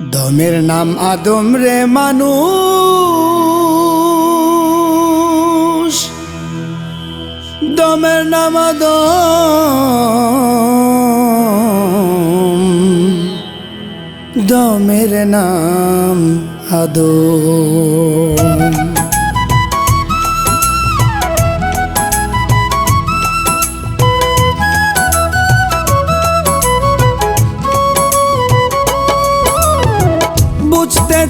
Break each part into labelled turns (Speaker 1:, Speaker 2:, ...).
Speaker 1: দমের নাম আদম রে মানুষ। দমের নাম আদম। দমের নাম আদম।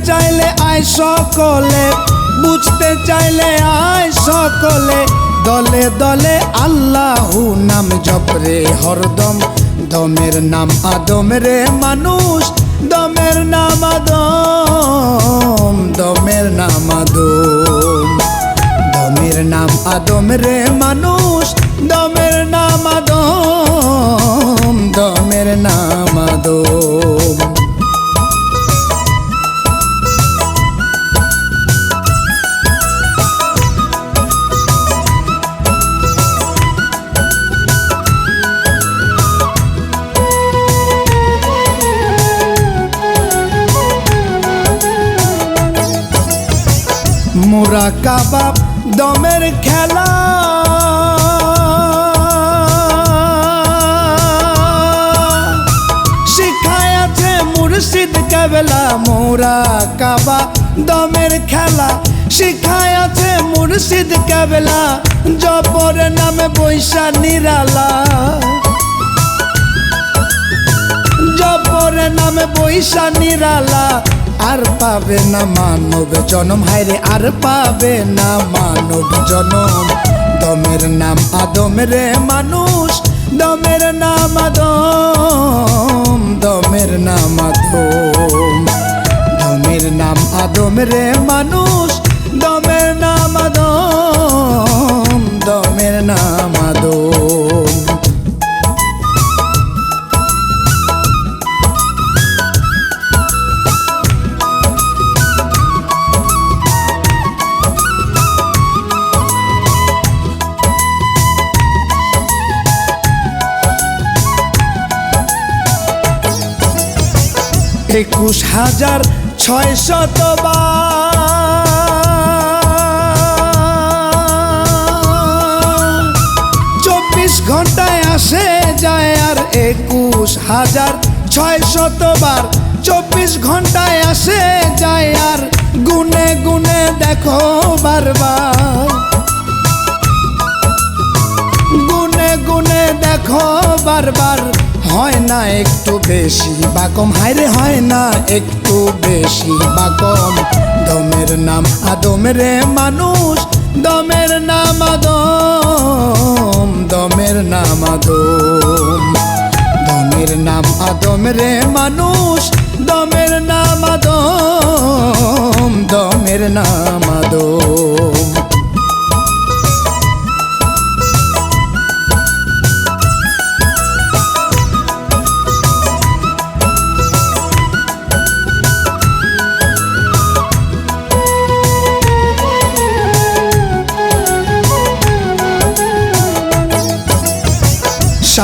Speaker 1: চাইলে আয় সকলে, বুঝতে চাইলে আয় সকলে। দলে দলে আল্লাহু নাম জপরে হরদম, দমের নাম আদম রে মানুষ, দমের নাম আদম, দমের নাম আদম। দমের নাম আদম রে মানুষ, দমের নাম আদম, দমের নাম আদম। মোরা কাবাব দমের খেলা। শিখায় আছে মুর্শিদ কেবলা মোরা কাবা দমের খেলা। শিখায় আছে মুর্শিদ কেবলা জপর নামে বৈশা নিরালা। জপর নামে বৈশা নিরালা। আর পাবে না মানব জনম, হায়রে, আর পাবে না মানব জনম। দমের নাম আদম রে মানুষ, দমের নাম আদম, দমের নাম আদম। দমের নাম আদম রে মানুষ, দমের নাম আদম, দমের নাম আদম। একুশ হাজার ছয় চব্বিশ ঘন্টায় আসে যায় আর একুশ হাজার ছয় শতবার চব্বিশ ঘন্টায় আসে যায় আর গুনে গুনে দেখো বারবার। গুনে গুনে দেখো বারবার। হয় না একটু বেশি বা কম? হায়রে হয় না একটু বেশি বা কম? দমের নাম আদম রে মানুষ, দমের নাম আদম, দমের নাম আদম। দমের নাম আদম রে মানুষ, দমের নাম আদম, দমের নাম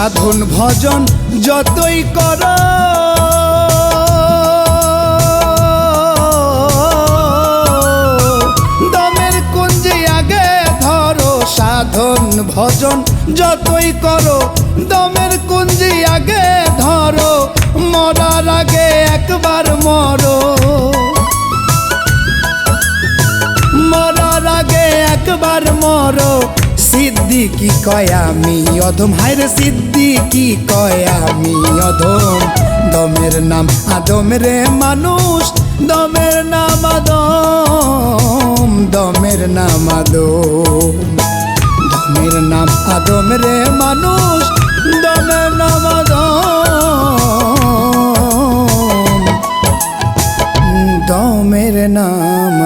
Speaker 1: সাধন ভজন যতই কর। দমের কুঞ্জি আগে ধরো সাধন ভজন যতই করো। দমের কুঞ্জি আগে ধরো, মরার আগে একবার মরো। মরার আগে একবার মরো সিদ্দিকি কয় আমি অধম? হায়রে সিদ্দিকি কয় আমি অধম? দমের নাম আদম রে মানুষ, দমের নাম আদম, দমের নাম আদম। দমের নাম আদম রে মানুষ, দমের নাম আদম। দমের নাম